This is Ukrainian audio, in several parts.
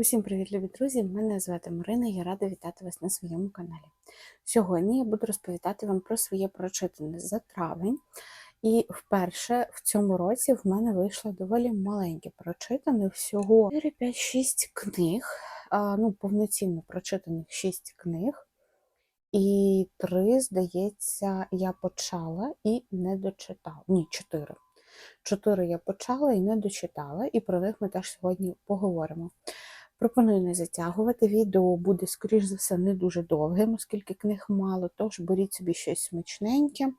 Усім привіт, любі друзі! Мене звати Марина, я рада вітати вас на своєму каналі. Сьогодні я буду розповідати вам про своє прочитане за травень. І вперше в цьому році в мене вийшло доволі маленьке прочитане, всього 4, 5, 6 книг, ну, повноцінно прочитаних 6 книг. І три, здається, я почала і не дочитала. Ні, чотири. Чотири я почала і не дочитала, і про них ми теж сьогодні поговоримо. Пропоную не затягувати. Відео буде, скоріш за все, не дуже довгим, оскільки книг мало, тож беріть собі щось смачненьке,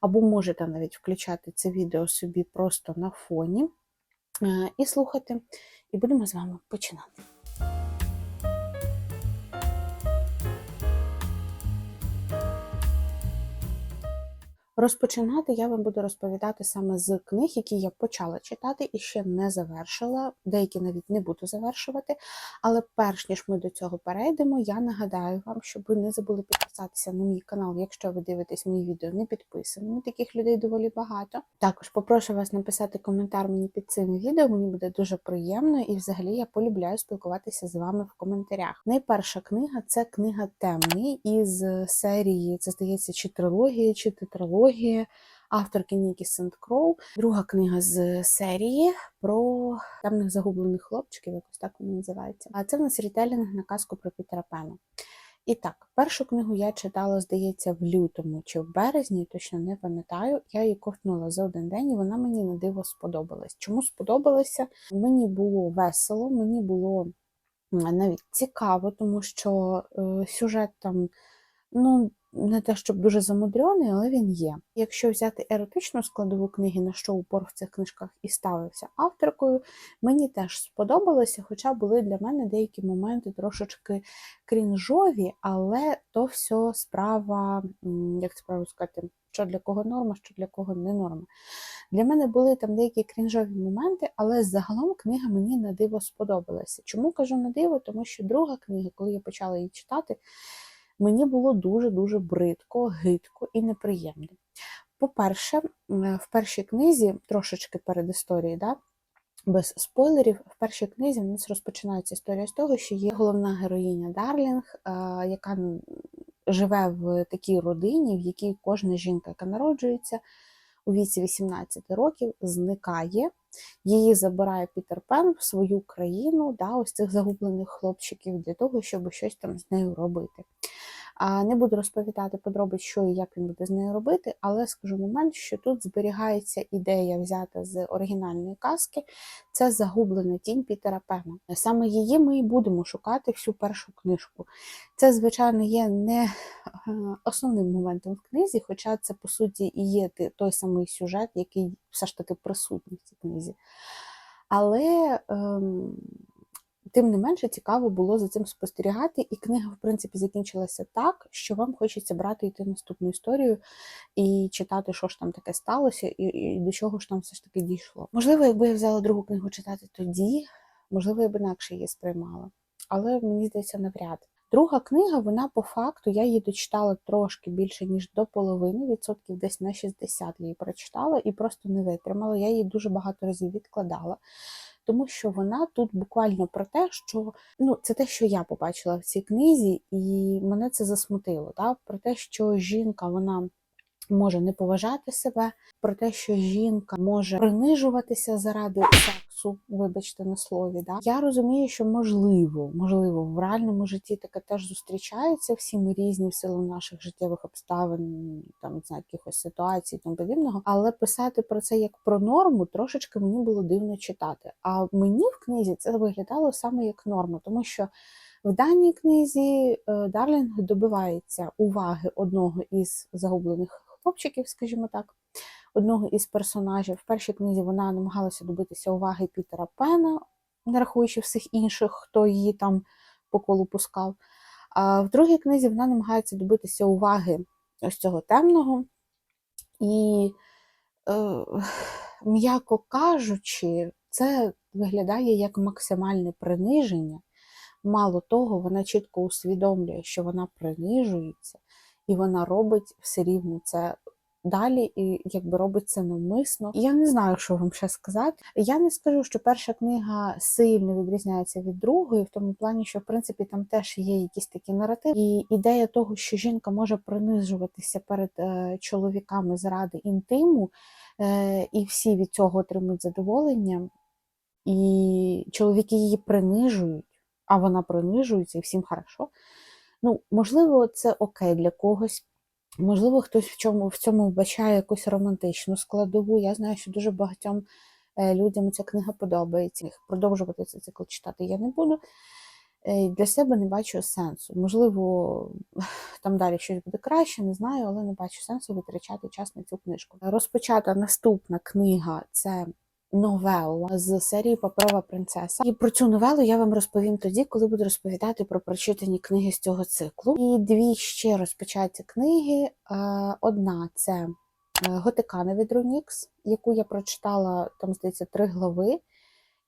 або можете навіть включати це відео собі просто на фоні е, і слухати. І будемо з вами починати. Розпочинати я вам буду розповідати саме з книг, які я почала читати і ще не завершила. Деякі навіть не буду завершувати. Але перш ніж ми до цього перейдемо, я нагадаю вам, щоб ви не забули підписатися на мій канал, якщо ви дивитесь мої відео не підписаними. Таких людей доволі багато. Також попрошу вас написати коментар мені під цим відео. Мені буде дуже приємно, і взагалі я полюбляю спілкуватися з вами в коментарях. Найперша книга це книга Темний із серії, це здається, чи трилогії, чи тетралогії трилогії авторки Нікі Сент Кроу. Друга книга з серії про темних загублених хлопчиків, якось так вона називається. А це в нас рітелінг на казку про Пітера Пена. І так, першу книгу я читала, здається, в лютому чи в березні, точно не пам'ятаю. Я її ковтнула за один день, і вона мені на диво сподобалась. Чому сподобалася? Мені було весело, мені було навіть цікаво, тому що е, сюжет там, ну, не те, щоб дуже замудрений, але він є. Якщо взяти еротичну складову книги, на що упор в цих книжках і ставився авторкою, мені теж сподобалося, хоча були для мене деякі моменти трошечки крінжові, але то все справа, як це правильно сказати, що для кого норма, що для кого не норма. Для мене були там деякі крінжові моменти, але загалом книга мені на диво сподобалася. Чому кажу на диво? Тому що друга книга, коли я почала її читати, мені було дуже-дуже бридко, гидко і неприємно. По-перше, в першій книзі, трошечки перед історією, да, без спойлерів, в першій книзі в нас розпочинається історія з того, що є головна героїня Дарлінг, яка живе в такій родині, в якій кожна жінка, яка народжується у віці 18 років, зникає. Її забирає Пітер Пен в свою країну, да, ось цих загублених хлопчиків, для того, щоб щось там з нею робити. Не буду розповідати подробиць, що і як він буде з нею робити, але скажу момент, що тут зберігається ідея взята з оригінальної казки. Це загублена тінь Пітера Пена. Саме її ми і будемо шукати всю першу книжку. Це, звичайно, є не е, основним моментом в книзі, хоча це, по суті, і є той самий сюжет, який все ж таки присутній в цій книзі. Але. Ем... Тим не менше цікаво було за цим спостерігати, і книга, в принципі, закінчилася так, що вам хочеться брати йти наступну історію і читати, що ж там таке сталося, і, і до чого ж там все ж таки дійшло. Можливо, якби я взяла другу книгу читати тоді, можливо, я б інакше її сприймала. Але мені здається, навряд. Друга книга, вона по факту, я її дочитала трошки більше, ніж до половини, відсотків десь на 60 її прочитала і просто не витримала. Я її дуже багато разів відкладала тому що вона тут буквально про те, що ну це те, що я побачила в цій книзі, і мене це засмутило. Так? Про те, що жінка вона може не поважати себе, про те, що жінка може принижуватися заради сексу, вибачте на слові. Да? Я розумію, що можливо, можливо, в реальному житті таке теж зустрічається. Всі ми різні в силу наших життєвих обставин, там знаю, якихось ситуацій, тому подібного. Але писати про це як про норму трошечки мені було дивно читати. А мені в книзі це виглядало саме як норма, тому що. В даній книзі е, Дарлінг добивається уваги одного із загублених хлопчиків, скажімо так, одного із персонажів. В першій книзі вона намагалася добитися уваги Пітера Пена, не рахуючи всіх інших, хто її там по колу пускав. А в другій книзі вона намагається добитися уваги ось цього темного. І, е, м'яко кажучи, це виглядає як максимальне приниження. Мало того, вона чітко усвідомлює, що вона принижується, і вона робить все рівно це далі і якби робить це навмисно. Я не знаю, що вам ще сказати. Я не скажу, що перша книга сильно відрізняється від другої, в тому плані, що в принципі там теж є якісь такі наративи. І ідея того, що жінка може принижуватися перед е, чоловіками заради інтиму, е, і всі від цього отримують задоволення, і чоловіки її принижують, а вона принижується, і всім хорошо. Ну, можливо, це окей для когось. Можливо, хтось в чому в цьому вбачає якусь романтичну складову. Я знаю, що дуже багатьом е, людям ця книга подобається. Продовжувати цей цикл читати я не буду. Е, Для себе не бачу сенсу. Можливо, там далі щось буде краще, не знаю, але не бачу сенсу витрачати час на цю книжку. Розпочата наступна книга це новелла з серії Паперова принцеса. І про цю новелу я вам розповім тоді, коли буду розповідати про прочитані книги з цього циклу. І дві ще розпочаті книги. Е, Одна це е, Готикана від Ронікс, яку я прочитала там, здається, три глави.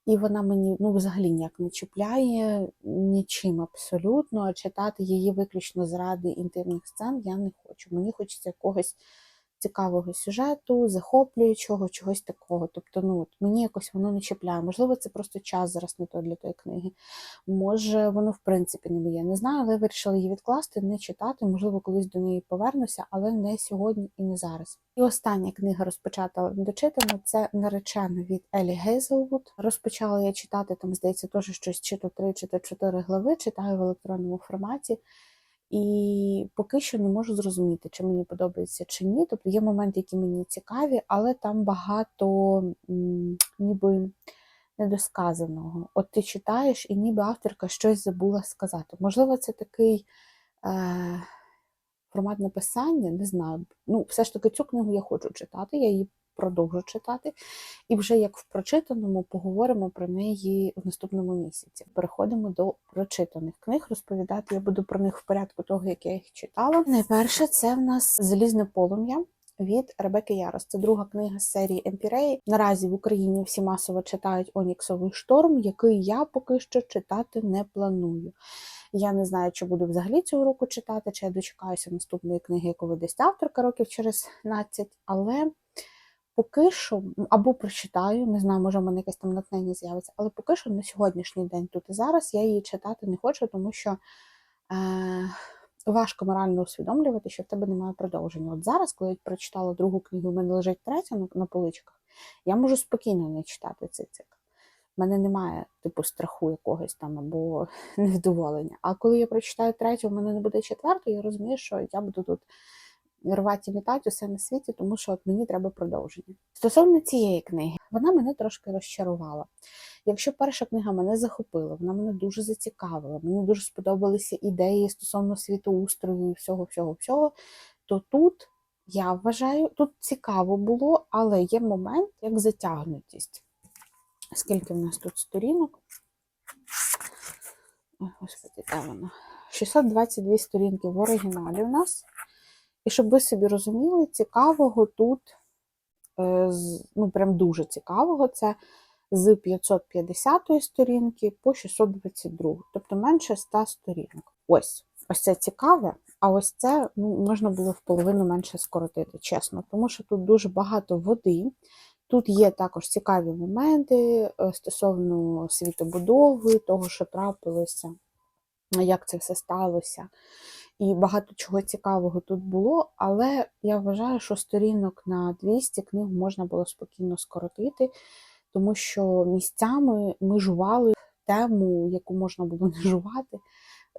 І вона мені ну, взагалі ніяк не чіпляє нічим абсолютно. Читати її виключно заради інтимних сцен я не хочу. Мені хочеться якогось цікавого сюжету, захоплюючого, чогось такого. Тобто, ну от мені якось воно не чіпляє. Можливо, це просто час зараз не то для тої книги. Може, воно в принципі не моє. Не знаю, але я вирішила її відкласти, не читати. Можливо, колись до неї повернуся, але не сьогодні і не зараз. І остання книга розпочата дочитана це наречена від Елі Гейзелвуд. Розпочала я читати там, здається, теж щось чи то три, чи то чотири глави. Читаю в електронному форматі. І поки що не можу зрозуміти, чи мені подобається чи ні. Тобто є моменти, які мені цікаві, але там багато ніби недосказаного. От ти читаєш, і ніби авторка щось забула сказати. Можливо, це такий е, формат написання, не знаю. Ну, все ж таки, цю книгу я хочу читати, я її продовжу читати. І вже як в прочитаному поговоримо про неї в наступному місяці. Переходимо до прочитаних книг. Розповідати я буду про них в порядку того, як я їх читала. Найперше, це в нас Залізне полум'я. Від Ребекки Ярос. Це друга книга з серії Емпірей. Наразі в Україні всі масово читають Оніксовий шторм, який я поки що читати не планую. Я не знаю, чи буду взагалі цього року читати, чи я дочекаюся наступної книги, яку видасть авторка років через 15, але поки що або прочитаю, не знаю, може в мене якесь там натхнення з'явиться, але поки що на сьогоднішній день тут і зараз я її читати не хочу, тому що е, важко морально усвідомлювати, що в тебе немає продовження. От зараз, коли я прочитала другу книгу, в мене лежить третя на, поличках, я можу спокійно не читати цей цикл. У мене немає типу страху якогось там або невдоволення. А коли я прочитаю третю, в мене не буде четвертої, я розумію, що я буду тут рвати і вітати усе на світі, тому що от мені треба продовження. Стосовно цієї книги, вона мене трошки розчарувала. Якщо перша книга мене захопила, вона мене дуже зацікавила, мені дуже сподобалися ідеї стосовно світоустрою і всього, всього, всього, то тут я вважаю, тут цікаво було, але є момент як затягнутість. Скільки в нас тут сторінок? Ой, господи, де воно? 622 сторінки в оригіналі у нас. І щоб ви собі розуміли, цікавого тут, е, ну прям дуже цікавого, це з 550 сторінки по 622, тобто менше 100 сторінок. Ось, ось це цікаве, а ось це ну, можна було в половину менше скоротити, чесно, тому що тут дуже багато води. Тут є також цікаві моменти е, стосовно світобудови, того, що трапилося, як це все сталося і багато чого цікавого тут було, але я вважаю, що сторінок на 200 книг можна було спокійно скоротити, тому що місцями ми жували тему, яку можна було не жувати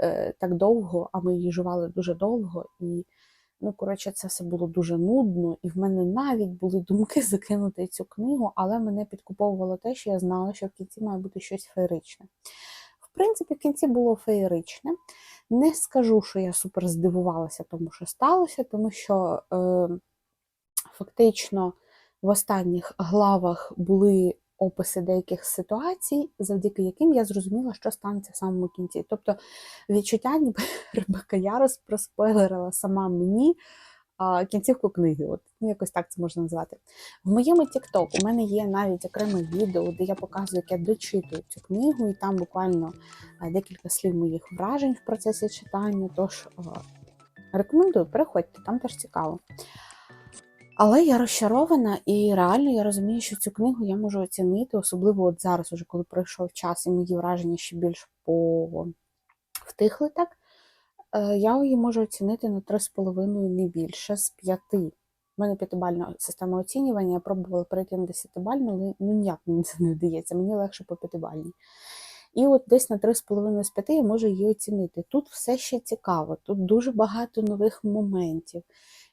е, так довго, а ми її жували дуже довго. І, ну, коротше, це все було дуже нудно, і в мене навіть були думки закинути цю книгу, але мене підкуповувало те, що я знала, що в кінці має бути щось феєричне. В принципі, в кінці було феєричне. Не скажу, що я супер здивувалася, тому що сталося, тому що е, фактично в останніх главах були описи деяких ситуацій, завдяки яким я зрозуміла, що станеться в самому кінці. Тобто відчуття, ніби Ребека Ярос проспойлерила сама мені кінцівку книги. От ну, якось так це можна назвати. В моєму TikTok у мене є навіть окреме відео, де я показую, як я дочитую цю книгу, і там буквально декілька слів моїх вражень в процесі читання. Тож рекомендую, переходьте, там теж цікаво. Але я розчарована, і реально я розумію, що цю книгу я можу оцінити, особливо от зараз, уже коли пройшов час, і мої враження ще більш по втихли так. Е, Я її можу оцінити на 3,5 не більше з 5. У мене п'ятибальна система оцінювання, я пробувала перейти на 10-бальну, але ну ніяк мені це не вдається, мені легше по п'ятибальній. І от десь на 3,5 з 5 я можу її оцінити. Тут все ще цікаво, тут дуже багато нових моментів.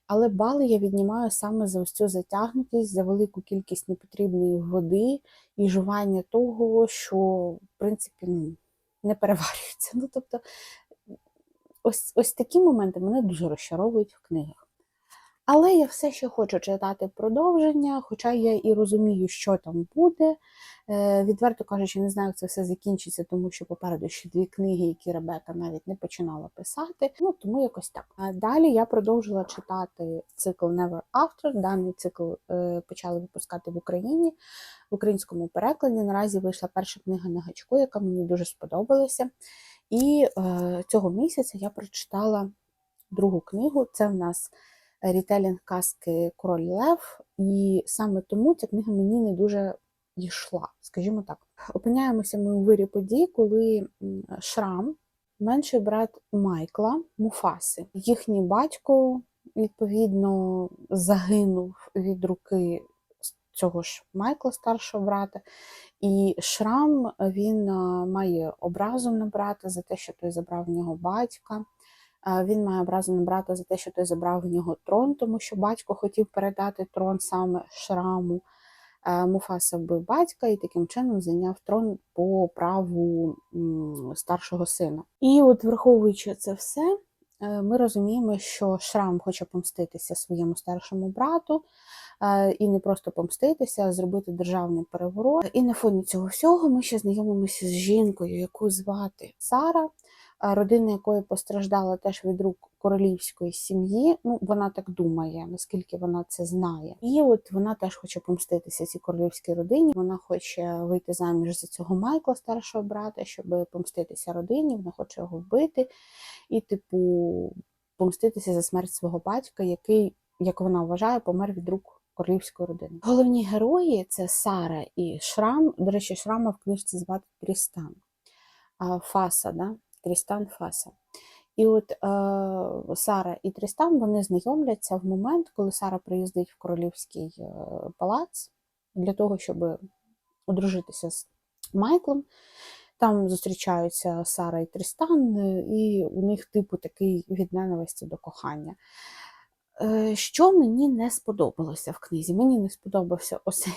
Але бали я віднімаю саме за ось цю затягнутість, за велику кількість непотрібної води і жування того, що, в принципі, ну, не переварюється. Ну, тобто, ось, ось такі моменти мене дуже розчаровують в книгах. Але я все ще хочу читати продовження, хоча я і розумію, що там буде. Е, відверто кажучи, не знаю, як це все закінчиться, тому що попереду ще дві книги, які Ребека навіть не починала писати. Ну тому якось так. А далі я продовжила читати цикл Never After. Даний цикл е, почали випускати в Україні в українському перекладі. Наразі вийшла перша книга на гачку, яка мені дуже сподобалася. І е, цього місяця я прочитала другу книгу. Це в нас рітелінг казки Король Лев, і саме тому ця книга мені не дуже йшла, скажімо так. Опиняємося ми у вирі подій, коли Шрам, менший брат Майкла Муфаси, їхній батько, відповідно, загинув від руки цього ж Майкла, старшого брата. І Шрам він має образу на брата за те, що той забрав в нього батька. Він має образу на брата за те, що той забрав в нього трон, тому що батько хотів передати трон саме шраму. Муфаса вбив батька і таким чином зайняв трон по праву старшого сина. І от, враховуючи це все, е, ми розуміємо, що Шрам хоче помститися своєму старшому брату, е, і не просто помститися, а зробити державний переворот. І на фоні цього всього ми ще знайомимося з жінкою, яку звати Сара родина якої постраждала теж від рук королівської сім'ї. Ну, вона так думає, наскільки вона це знає. І от вона теж хоче помститися цій королівській родині. Вона хоче вийти заміж за цього Майкла, старшого брата, щоб помститися родині. Вона хоче його вбити і, типу, помститися за смерть свого батька, який, як вона вважає, помер від рук. Королівської родини. Головні герої це Сара і Шрам. До речі, Шрама в книжці звати Трістан. Фаса, да? Трістан Фаса. І от е, Сара і Трістан вони знайомляться в момент, коли Сара приїздить в королівський е, палац для того, щоб одружитися з Майклом. Там зустрічаються Сара і Трістан, е, і у них, типу, такий від ненависті до кохання. Е, Що мені не сподобалося в книзі? Мені не сподобався ось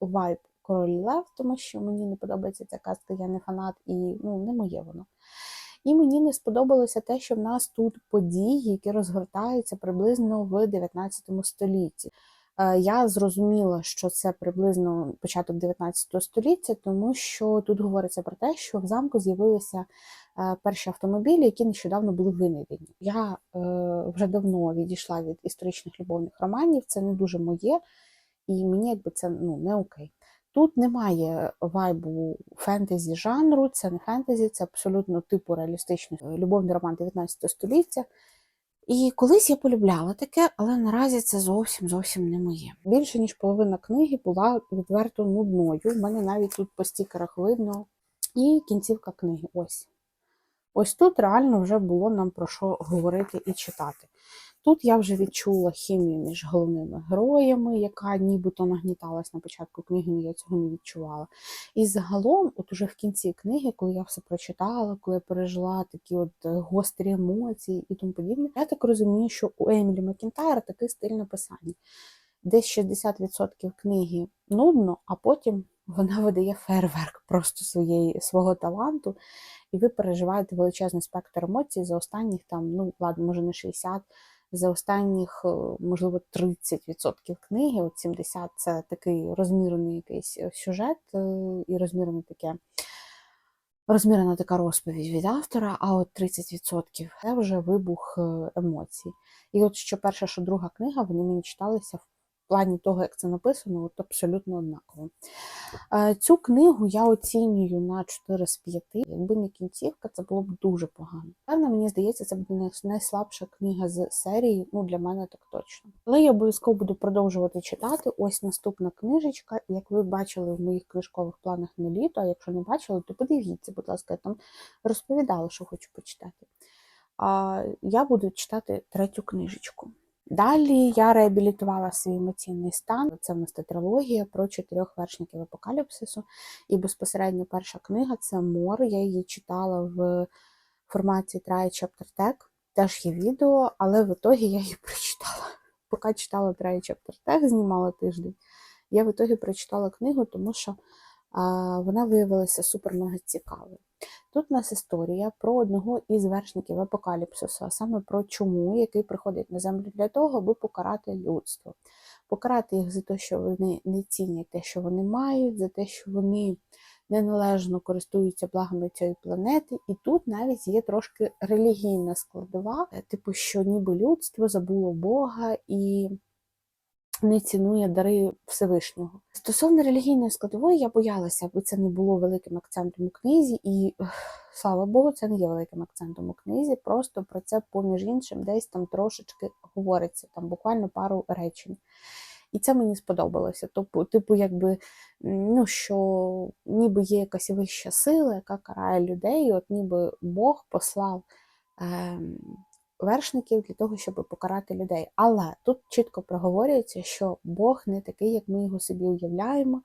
вайб Король Лев, тому що мені не подобається ця казка, я не фанат і ну, не моє воно. І мені не сподобалося те, що в нас тут події, які розгортаються приблизно в 19 столітті. Е, я зрозуміла, що це приблизно початок 19 століття, тому що тут говориться про те, що в замку з'явилися е, перші автомобілі, які нещодавно були винайдені. Я е, вже давно відійшла від історичних любовних романів, це не дуже моє, і мені якби це ну не окей. Тут немає вайбу фентезі жанру, це не фентезі, це абсолютно типу реалістичний любовний роман 19 століття. І колись я полюбляла таке, але наразі це зовсім зовсім не моє. Більше ніж половина книги була відверто нудною. У мене навіть тут по стікерах видно. І кінцівка книги. Ось. Ось тут реально вже було нам про що говорити і читати. Тут я вже відчула хімію між головними героями, яка нібито нагніталась на початку книги, але я цього не відчувала. І загалом, от уже в кінці книги, коли я все прочитала, коли я пережила такі от е, гострі емоції і тому подібне, я так розумію, що у Емілі Макінтайра такий стиль написання. Десь 60% книги нудно, а потім вона видає фейерверк просто своєї, свого таланту, і ви переживаєте величезний спектр емоцій за останніх там, ну ладно, може не 60 за останніх, е, можливо, 30% книги, от 70% це такий розмірений якийсь е, сюжет е, і розмірене таке. Розмірена така розповідь від автора, а от 30% це вже вибух емоцій. І от що перша, що друга книга, вони мені читалися плані того, як це написано, от абсолютно однаково. Е, Цю книгу я оцінюю на 4 з 5. Якби не кінцівка, це було б дуже погано. Певно, мені здається, це буде найслабша книга з серії, ну для мене так точно. Але я обов'язково буду продовжувати читати. Ось наступна книжечка. Як ви бачили в моїх книжкових планах на літо, а якщо не бачили, то подивіться, будь ласка, я там розповідала, що хочу почитати. А я буду читати третю книжечку. Далі я реабілітувала свій емоційний стан. Це в нас тетралогія про чотирьох вершників апокаліпсису. І безпосередньо перша книга це Мор. Я її читала в форматі Try Chapter Tag. Теж є відео, але в ітогі я її прочитала. Поки читала Try Chapter Tag, знімала тиждень. Я в ітогі прочитала книгу, тому що вона виявилася супер-мега цікавою. Тут у нас історія про одного із вершників апокаліпсису, а саме про чуму, який приходить на землю для того, аби покарати людство. Покарати їх за те, що вони не цінять те, що вони мають, за те, що вони неналежно користуються благами цієї планети. І тут навіть є трошки релігійна складова, типу, що ніби людство забуло Бога і не цінує дари Всевишнього. Стосовно релігійної складової, я боялася, аби це не було великим акцентом у книзі, і слава Богу, це не є великим акцентом у книзі. Просто про це, поміж іншим, десь там трошечки говориться, там буквально пару речень. І це мені сподобалося. Тобто, типу, якби ну, що ніби є якась вища сила, яка карає людей, і от ніби Бог послав ем, вершників для того, щоб покарати людей. Але тут чітко проговорюється, що Бог не такий, як ми його собі уявляємо.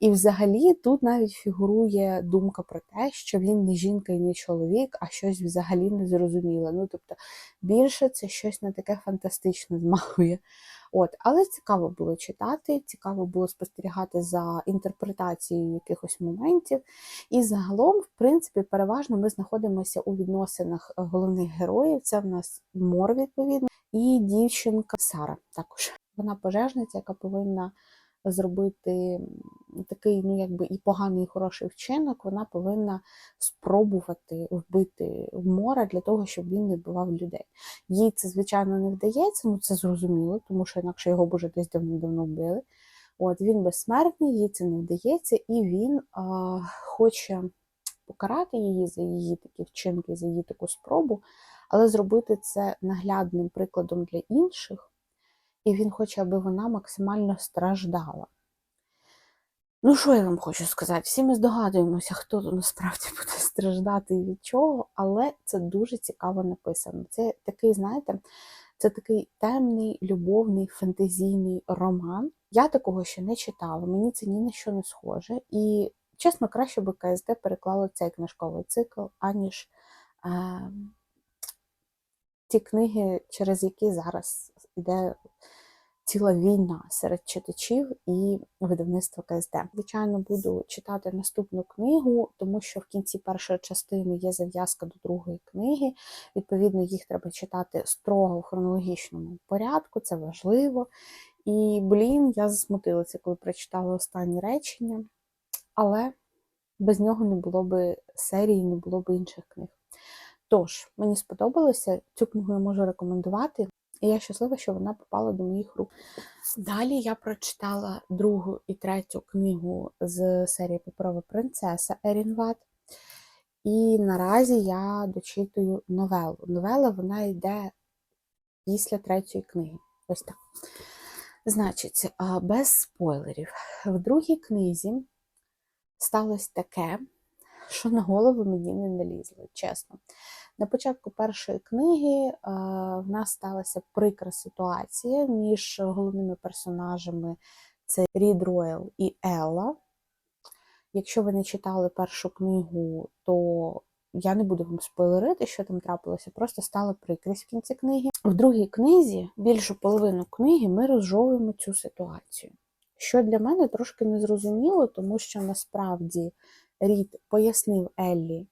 І взагалі тут навіть фігурує думка про те, що він не жінка і не чоловік, а щось взагалі незрозуміле. Ну, тобто, більше це щось не таке фантастичне змахує. От, але цікаво було читати, цікаво було спостерігати за інтерпретацією якихось моментів. І загалом, в принципі, переважно ми знаходимося у відносинах головних героїв. Це в нас Мор, відповідно, і дівчинка Сара. Також вона пожежниця, яка повинна зробити такий, ну якби і поганий, і хороший вчинок. Вона повинна спробувати вбити мора для того, щоб він не вбивав людей. Їй це, звичайно, не вдається, ну це зрозуміло, тому що інакше його б уже десь давно-давно вбили. От він безсмертний, їй це не вдається, і він а, хоче покарати її за її такі вчинки, за її таку спробу, але зробити це наглядним прикладом для інших, і він хоче, аби вона максимально страждала. Ну, що я вам хочу сказати? Всі ми здогадуємося, хто тут насправді буде страждати і від чого, але це дуже цікаво написано. Це такий, знаєте, це такий темний, любовний, фентезійний роман. Я такого ще не читала, мені це ні на що не схоже. І, чесно, краще би КСД переклало цей книжковий цикл, аніж е, ті книги, через які зараз йде ціла війна серед читачів і видавництва КСД. Звичайно, буду читати наступну книгу, тому що в кінці першої частини є зав'язка до другої книги. Відповідно, їх треба читати строго в хронологічному порядку, це важливо. І, блін, я засмутилася, коли прочитала останні речення, але без нього не було би серії, не було б інших книг. Тож, мені сподобалося, цю книгу я можу рекомендувати. І я щаслива, що вона попала до моїх рук. Далі я прочитала другу і третю книгу з серії Паперова принцеса Ерінват. І наразі я дочитую новелу. Новела вона йде після третьої книги. Ось так. Значить, без спойлерів. В другій книзі сталося таке, що на голову мені не налізло, чесно. На початку першої книги е, в нас сталася прикра ситуація між головними персонажами це Рід Ройл і Елла. Якщо ви не читали першу книгу, то я не буду вам спойлерити, що там трапилося, просто стала прикрість в кінці книги. В другій книзі, більшу половину книги, ми розжовуємо цю ситуацію. Що для мене трошки незрозуміло, тому що насправді Рід пояснив Еллі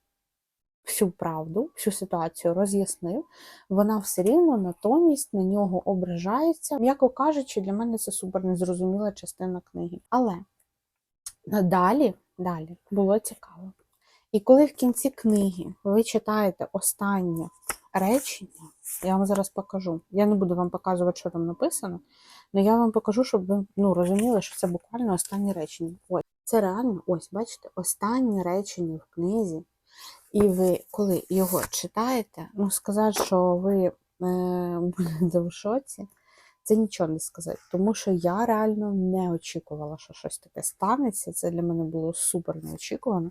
всю правду, всю ситуацію роз'яснив, вона все рівно натомість на нього ображається. М'яко кажучи, для мене це супер незрозуміла частина книги. Але далі, далі було цікаво. І коли в кінці книги ви читаєте останнє речення. Я вам зараз покажу. Я не буду вам показувати, що там написано, але я вам покажу, щоб ви ну, розуміли, що це буквально останнє речення. Ось, це реально, ось, бачите, останнє речення в книзі. І ви, коли його читаєте, ну сказати, що ви е, будете в шоці, це нічого не сказати. Тому що я реально не очікувала, що щось таке станеться. Це для мене було супер неочікувано.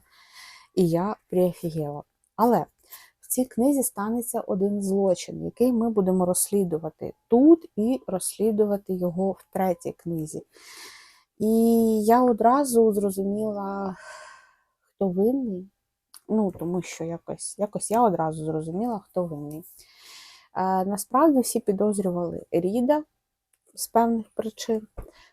І я приофігела. Але в цій книзі станеться один злочин, який ми будемо розслідувати тут і розслідувати його в третій книзі. І я одразу зрозуміла, хто винний. Ну, тому що якось, якось я одразу зрозуміла, хто винний. Е, насправді всі підозрювали Ріда з певних причин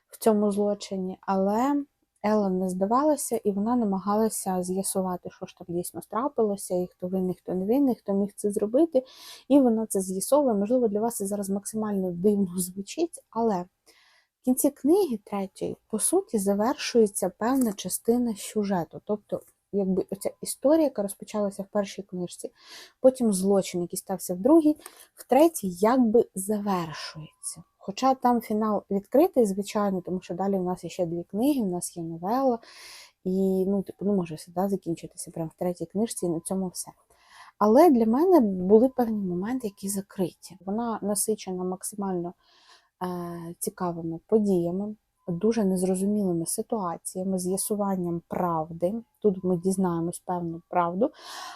в цьому злочині, але Елла не здавалася і вона намагалася з'ясувати, що ж там дійсно трапилося, і хто винний, хто не винний, хто міг це зробити. І вона це з'ясовує. Можливо, для вас це зараз максимально дивно звучить, але в кінці книги третьої, по суті, завершується певна частина сюжету. Тобто, якби оця історія, яка розпочалася в першій книжці, потім злочин, який стався в другій, в третій якби завершується. Хоча там фінал відкритий, звичайно, тому що далі в нас ще дві книги, в нас є новела, і ну, типу, не може все закінчитися прямо в третій книжці, і на цьому все. Але для мене були певні моменти, які закриті. Вона насичена максимально е, цікавими подіями, дуже незрозумілими ситуаціями, з'ясуванням правди. Тут ми дізнаємось певну правду,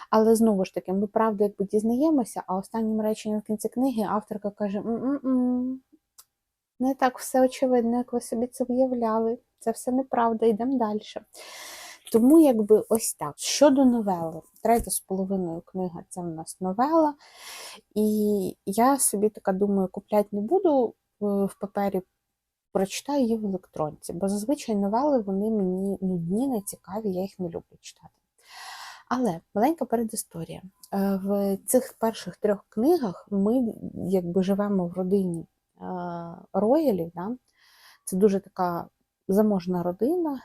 але знову ж таки, ми правду якби дізнаємося, а останнім реченням в кінці книги авторка каже: «М-м-м, не так все очевидно, як ви собі це уявляли. Це все неправда, йдемо далі. Тому, якби ось так. Щодо новели, третя з половиною книга це в нас новела. І я собі така думаю, купляти не буду е, в папері, прочитаю її в електронці, бо зазвичай новели вони мені нудні, не цікаві, я їх не люблю читати. Але маленька передісторія. Е, В цих перших трьох книгах ми якби живемо в родині е, роялів. Да? Це дуже така заможна родина,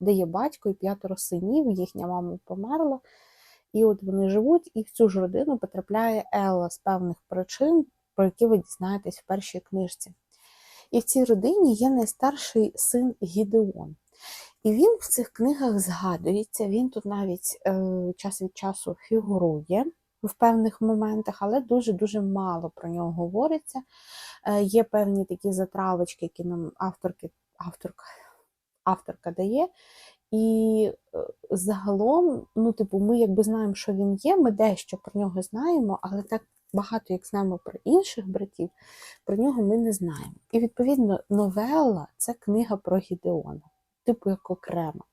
де є батько і п'ятеро синів, їхня мама померла. І от вони живуть, і в цю ж родину потрапляє Елла з певних причин, про які ви дізнаєтесь в першій книжці. І в цій родині є найстарший син Гідеон. І він в цих книгах згадується, він тут навіть е, час від часу фігурує в певних моментах, але дуже-дуже мало про нього говориться. Е, є певні такі затравочки, які нам авторки, авторка, авторка дає. І е, загалом, ну, типу, ми якби знаємо, що він є, ми дещо про нього знаємо, але так багато, як знаємо про інших братів, про нього ми не знаємо. І відповідно, новела це книга про Гідеона, типу як окрема.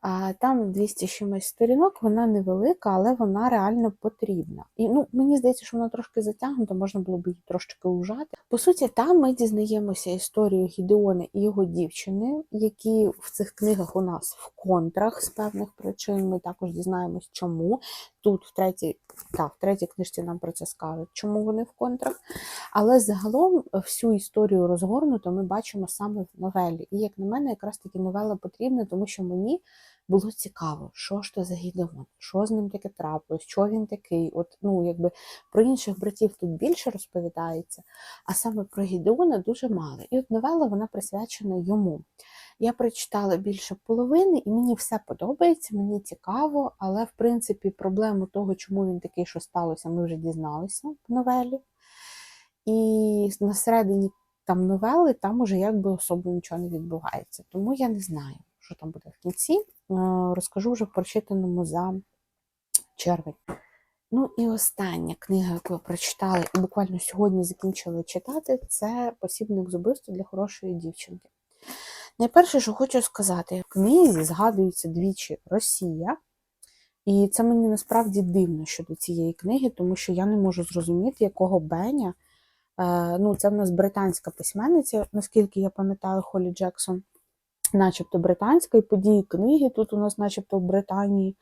А там 200 чимось сторінок, вона невелика, але вона реально потрібна. І ну, мені здається, що вона трошки затягнута, можна було б її трошки ужати. По суті, там ми дізнаємося історію Гідеона і його дівчини, які в цих книгах у нас в контрах з певних причин. Ми також дізнаємось, чому. Тут в третій, та, в третій книжці нам про це скажуть, чому вони в контрах. Але загалом всю історію розгорнуто ми бачимо саме в новелі. І, як на мене, якраз таки новела потрібна, тому що мені було цікаво, що ж то за Гідеон, що з ним таке трапилось, що він такий. От, ну, якби Про інших братів тут більше розповідається, а саме про Гідеона дуже мало. І от новела вона присвячена йому. Я прочитала більше половини, і мені все подобається, мені цікаво, але в принципі проблему того, чому він такий, що сталося, ми вже дізналися в новелі. І на середині там новели там уже якби особо нічого не відбувається. Тому я не знаю, що там буде в кінці. Е, Розкажу вже в прочитаному за червень. Ну і остання книга, яку я прочитала, і буквально сьогодні закінчила читати, це посібник з убивства для хорошої дівчинки. Найперше, що хочу сказати, в книзі згадується двічі Росія, і це мені насправді дивно щодо цієї книги, тому що я не можу зрозуміти, якого Беня. Е, ну, Це в нас британська письменниця, наскільки я пам'ятаю, Холі Джексон, начебто британська, і події книги тут у нас, начебто, в Британії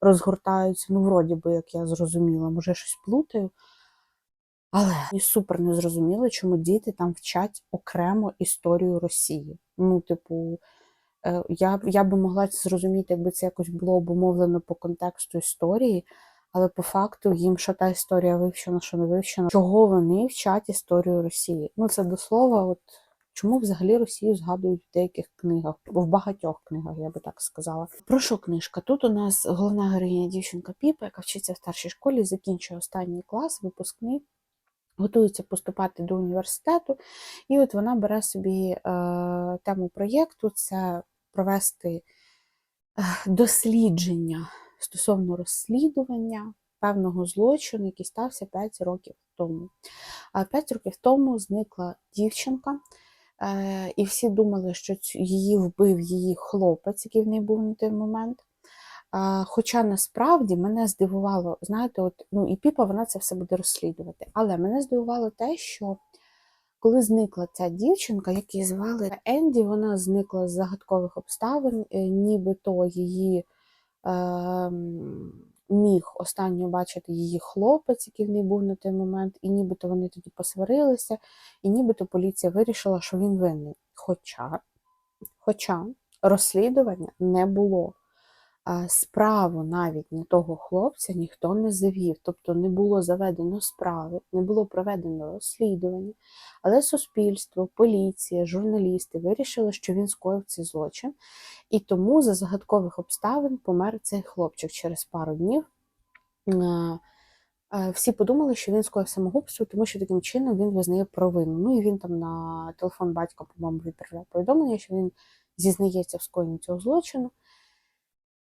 розгортаються. Ну, вроді би, як я зрозуміла, може, щось плутаю. Але і супер не зрозуміло, чому діти там вчать окремо історію Росії. Ну, типу, е, я я би могла це зрозуміти, якби це якось було обумовлено по контексту історії. Але по факту їм що та історія вивчена, що не вивчена, чого вони вчать історію Росії. Ну це до слова, от чому взагалі Росію згадують в деяких книгах, в багатьох книгах, я би так сказала. Про що книжка? Тут у нас головна героїня дівчинка Піпа, яка вчиться в старшій школі, закінчує останній клас, випускний. Готується поступати до університету, і от вона бере собі е, тему проєкту це провести е, дослідження стосовно розслідування певного злочину, який стався 5 років тому. А 5 років тому зникла дівчинка, і всі думали, що її вбив її хлопець, який в неї був на той момент. Хоча насправді мене здивувало, знаєте, от, ну і Піпа вона це все буде розслідувати. Але мене здивувало те, що коли зникла ця дівчинка, як її звали Енді, вона зникла з загадкових обставин, е, нібито її е, міг останньо бачити її хлопець, який в неї був на той момент, і нібито вони тоді посварилися, і нібито поліція вирішила, що він винний. Хоча, хоча розслідування не було. Справу навіть на того хлопця ніхто не завів, тобто не було заведено справи, не було проведено розслідування. Але суспільство, поліція, журналісти вирішили, що він скоїв цей злочин, і тому за загадкових обставин помер цей хлопчик через пару днів. Всі подумали, що він скоїв самогубство, тому що таким чином він визнає провину. Ну і він там на телефон батька, по-моєму, відправляв повідомлення, що він зізнається в скоєнні цього злочину.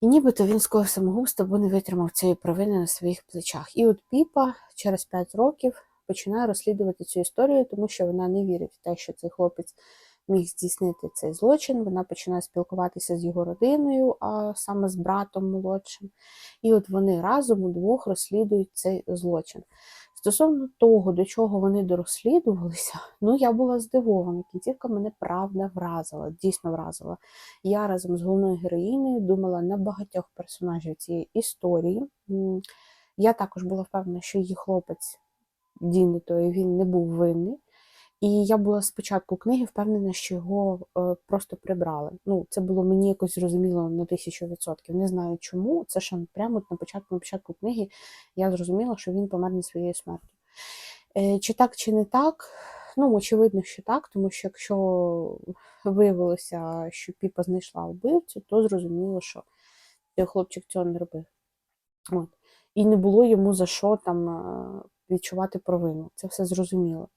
І нібито він скоїв самогубство, бо не витримав цієї провини на своїх плечах. І от Піпа через 5 років починає розслідувати цю історію, тому що вона не вірить в те, що цей хлопець міг здійснити цей злочин. Вона починає спілкуватися з його родиною, а саме з братом молодшим. І от вони разом удвох розслідують цей злочин. Стосовно того, до чого вони дорослідувалися, ну я була здивована. Кінцівка мене правда вразила, дійсно вразила. Я разом з головною героїнею думала на багатьох персонажів цієї історії. Я також була впевнена, що її хлопець Діни той він не був винний. І я була спочатку книги впевнена, що його е, просто прибрали. Ну, це було мені якось зрозуміло на тисячу відсотків. Не знаю чому. Це ще прямо на початку на початку книги я зрозуміла, що він помер не своєю смертю. Е, чи так, чи не так? Ну, очевидно, що так, тому що якщо виявилося, що Піпа знайшла вбивцю, то зрозуміло, що хлопчик цього не робив. От. І не було йому за що там е, відчувати провину. Це все зрозуміло.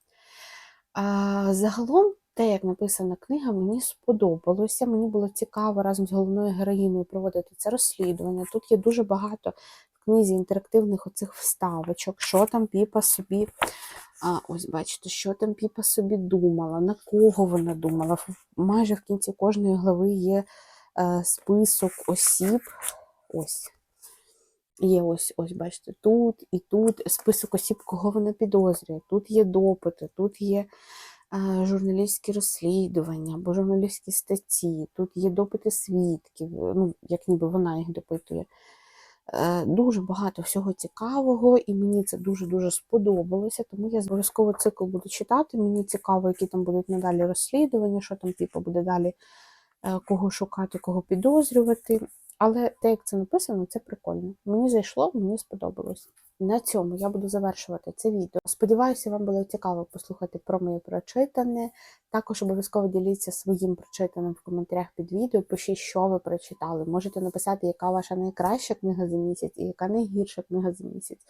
А загалом, те, як написана книга, мені сподобалося. Мені було цікаво разом з головною героїною проводити це розслідування. Тут є дуже багато в книзі інтерактивних оцих вставочок, що там Піпа собі. А, ось бачите, що там Піпа собі думала, на кого вона думала. Майже в кінці кожної глави є е, список осіб. Ось. Є ось, ось, бачите, тут і тут список осіб, кого вона підозрює. Тут є допити, тут є е, журналістські розслідування або журналістські статті, тут є допити свідків, ну, як ніби вона їх допитує. Е, Дуже багато всього цікавого, і мені це дуже-дуже сподобалося, тому я обов'язково цикл буду читати. Мені цікаво, які там будуть надалі розслідування, що там типу буде далі, е, кого шукати, кого підозрювати. Але те, як це написано, це прикольно. Мені зайшло, мені сподобалось. На цьому я буду завершувати це відео. Сподіваюся, вам було цікаво послухати про моє прочитане. Також обов'язково діліться своїм прочитаним в коментарях під відео. Пишіть, що ви прочитали. Можете написати, яка ваша найкраща книга за місяць і яка найгірша книга за місяць.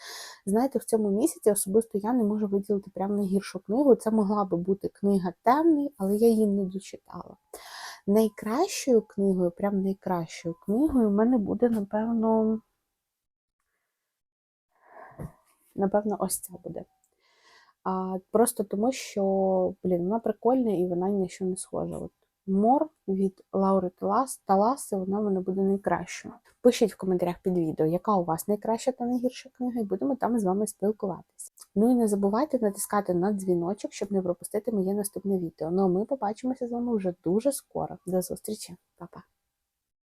Знаєте, в цьому місяці особисто я не можу виділити прям найгіршу книгу. Це могла би бути книга темний, але я її не дочитала. Найкращою книгою, прям найкращою книгою, в мене буде, напевно, напевно, ось ця буде. А, просто тому, що, блін, вона прикольна і вона ні на що не схожа. От Мор від Лаури Талас, Таласи, вона в мене буде найкращою. Пишіть в коментарях під відео, яка у вас найкраща та найгірша книга, і будемо там з вами спілкуватися. Ну і не забувайте натискати на дзвіночок, щоб не пропустити моє наступне відео. Ну а ми побачимося з вами вже дуже скоро. До зустрічі, Па-па!